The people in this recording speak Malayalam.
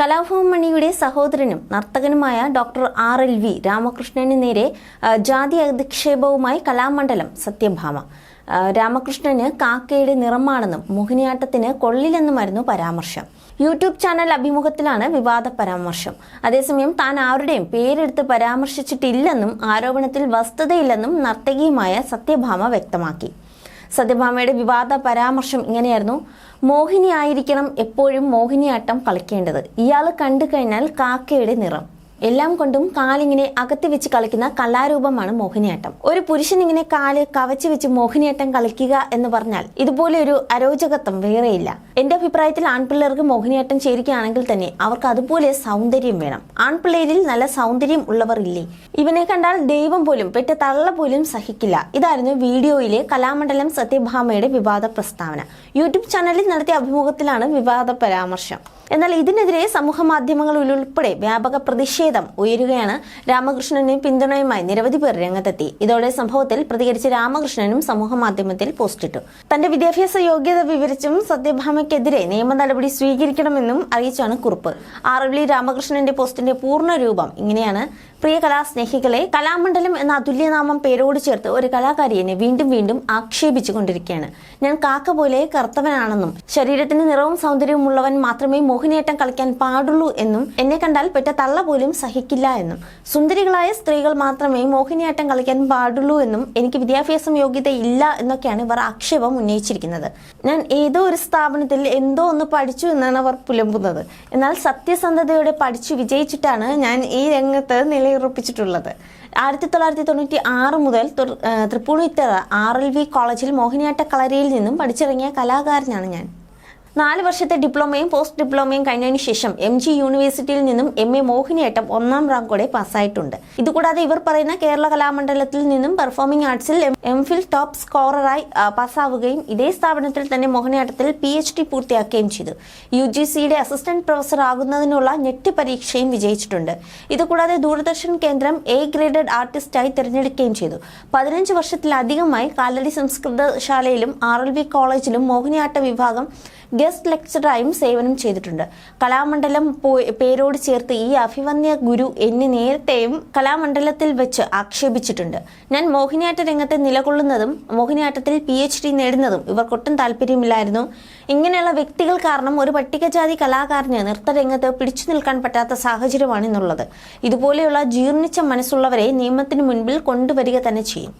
കലാഭവൻ മണിയുടെ സഹോദരനും നർത്തകനുമായ ഡോക്ടർ ആർ എൽ വി രാമകൃഷ്ണന് നേരെ ജാതി അധിക്ഷേപവുമായി കലാമണ്ഡലം സത്യഭാമ. രാമകൃഷ്ണന് കാക്കയുടെ നിറമാണെന്നും മോഹിനിയാട്ടത്തിന് കൊള്ളില്ലെന്നുമായിരുന്നു പരാമർശം. യൂട്യൂബ് ചാനൽ അഭിമുഖത്തിലാണ് വിവാദ പരാമർശം. അതേസമയം താൻ ആരുടെയും പേരെടുത്ത് പരാമർശിച്ചിട്ടില്ലെന്നും ആരോപണത്തിൽ വസ്തുതയില്ലെന്നും നർത്തകിയുമായ സത്യഭാമ വ്യക്തമാക്കി. സത്യഭാമയുടെ വിവാദ പരാമർശം ഇങ്ങനെയായിരുന്നു. മോഹിനി ആയിരിക്കണം എപ്പോഴും മോഹിനിയാട്ടം കളിക്കേണ്ടത്. ഇയാൾ കണ്ടു കഴിഞ്ഞാൽ കാക്കയുടെ നിറം. എല്ലാം കൊണ്ടും കാലിങ്ങനെ അകത്തി വെച്ച് കളിക്കുന്ന കലാരൂപമാണ് മോഹിനിയാട്ടം. ഒരു പുരുഷൻ ഇങ്ങനെ കാൽ കവച്ച് വെച്ച് മോഹിനിയാട്ടം കളിക്കുക എന്ന് പറഞ്ഞാൽ ഇതുപോലെ ഒരു അരോചകത്വം വേറെയില്ല. എന്റെ അഭിപ്രായത്തിൽ ആൺപിള്ളേർക്ക് മോഹിനിയാട്ടം ചേരുകയാണെങ്കിൽ തന്നെ അവർക്ക് അതുപോലെ സൗന്ദര്യം വേണം. ആൺപിള്ളേരിൽ നല്ല സൗന്ദര്യം ഉള്ളവർ ഇല്ലേ ഇവനെ കണ്ടാൽ ദൈവം പോലും പെറ്റ തള്ള പോലും സഹിക്കില്ല. ഇതായിരുന്നു വീഡിയോയിലെ കലാമണ്ഡലം സത്യഭാമയുടെ വിവാദ പ്രസ്താവന. യൂട്യൂബ് ചാനലിൽ നടത്തിയ അഭിമുഖത്തിലാണ് വിവാദ പരാമർശം. എന്നാൽ ഇതിനെതിരെ സമൂഹ മാധ്യമങ്ങളിൽ ഉൾപ്പെടെ വ്യാപക പ്രതിഷേധം ഉയരുകയാണ് രാമകൃഷ്ണനെ പിന്തുണയുമായി നിരവധി പേർ രംഗത്തെത്തി. ഇതോടെ സംഭവത്തിൽ പ്രതികരിച്ച രാമകൃഷ്ണനും സമൂഹ മാധ്യമത്തിൽ പോസ്റ്റിട്ടു തന്റെ വിദ്യാഭ്യാസ യോഗ്യത വിവരിച്ചും സത്യഭാമയ്ക്കെതിരെ നിയമ നടപടി സ്വീകരിക്കണമെന്നും അറിയിച്ചാണ് കുറിപ്പ്. ആറവിളി രാമകൃഷ്ണന്റെ പോസ്റ്റിന്റെ പൂർണ രൂപം ഇങ്ങനെയാണ്. പ്രിയ കലാസ്നേഹികളെ കലാമണ്ഡലം എന്ന അതുല്യനാമം പേരോട് ചേർത്ത് ഒരു കലാകാരിയെ വീണ്ടും വീണ്ടും ആക്ഷേപിച്ചു കൊണ്ടിരിക്കുകയാണ് ഞാൻ കാക്ക പോലെ കർത്തവനാണെന്നും ശരീരത്തിന് നിറവും സൗന്ദര്യവും ഉള്ളവൻ മാത്രമേ മോഹിനിയാട്ടം കളിക്കാൻ പാടുള്ളൂ എന്നും എന്നെ കണ്ടാൽ പെറ്റ തള്ള പോലും സഹിക്കില്ല എന്നും. സുന്ദരികളായ സ്ത്രീകൾ മാത്രമേ മോഹിനിയാട്ടം കളിക്കാൻ പാടുള്ളൂ എന്നും എനിക്ക് വിദ്യാഭ്യാസം യോഗ്യത ഇല്ല എന്നൊക്കെയാണ് ഇവർ ആക്ഷേപം ഉന്നയിച്ചിരിക്കുന്നത്. ഞാൻ ഏതോ ഒരു സ്ഥാപനത്തിൽ എന്തോ ഒന്ന് പഠിച്ചു എന്നാണ് അവർ പുലമ്പുന്നത്. എന്നാൽ സത്യസന്ധതയോടെ പഠിച്ചു വിജയിച്ചിട്ടാണ് ഞാൻ ഈ രംഗത്ത് നിലയുറപ്പിച്ചിട്ടുള്ളത്. ആയിരത്തി തൊള്ളായിരത്തി തൊണ്ണൂറ്റി ആറ് മുതൽ തൃപ്പൂണിത്തറ ആർ എൽ വി കോളേജിൽ മോഹിനിയാട്ട കളരിയിൽ നിന്നും പഠിച്ചിറങ്ങിയ കലാകാരനാണ് ഞാൻ. നാല് വർഷത്തെ ഡിപ്ലോമയും പോസ്റ്റ് ഡിപ്ലോമയും കഴിഞ്ഞതിന് ശേഷം എം ജി യൂണിവേഴ്സിറ്റിയിൽ നിന്നും എം എ മോഹിനിയേട്ടം ഒന്നാം റാങ്കോടെ പാസ്സായിട്ടുണ്ട്. ഇതുകൂടാതെ ഇവർ പറയുന്ന കേരള കലാമണ്ഡലത്തിൽ നിന്നും പെർഫോമിംഗ് ആർട്സിൽ എം ഫിൽ ടോപ്പ് സ്കോററായി പാസ്സാവുകയും ഇതേ സ്ഥാപനത്തിൽ തന്നെ മോഹിനിയാട്ടത്തിൽ പി എച്ച് ഡി പൂർത്തിയാക്കുകയും ചെയ്തു. യു ജി സിയുടെ അസിസ്റ്റന്റ് പ്രൊഫസർ ആകുന്നതിനുള്ള നെറ്റ് പരീക്ഷയും വിജയിച്ചിട്ടുണ്ട്. ഇതുകൂടാതെ ദൂരദർശൻ കേന്ദ്രം എ ഗ്രേഡഡ് ആർട്ടിസ്റ്റായി തിരഞ്ഞെടുക്കുകയും ചെയ്തു. പതിനഞ്ച് വർഷത്തിലധികമായി കാലടി സംസ്കൃതശാലയിലും ആർ എൽ വി കോളേജിലും മോഹിനിയാട്ട വിഭാഗം ഗസ്റ്റ് ലെക്ചറായും സേവനം ചെയ്തിട്ടുണ്ട്. കലാമണ്ഡലം പേരോട് ചേർത്ത് ഈ അഭിവന്യ ഗുരു എന്നെ നേരത്തെയും കലാമണ്ഡലത്തിൽ വെച്ച് ആക്ഷേപിച്ചിട്ടുണ്ട്. ഞാൻ മോഹിനിയാട്ട രംഗത്തെ നിലകൊള്ളുന്നതും മോഹിനിയാട്ടത്തിൽ പി എച്ച് ഡി നേടുന്നതും ഇവർക്കൊട്ടും താല്പര്യമില്ലായിരുന്നു. ഇങ്ങനെയുള്ള വ്യക്തികൾ കാരണം ഒരു പട്ടികജാതി കലാകാരന് നൃത്തരംഗത്ത് പിടിച്ചു നിൽക്കാൻ പറ്റാത്ത സാഹചര്യമാണ് ഇന്നുള്ളത് ഇതുപോലെയുള്ള ജീർണിച്ച മനസ്സുള്ളവരെ നിയമത്തിന് മുൻപിൽ കൊണ്ടുവരിക തന്നെ ചെയ്യും.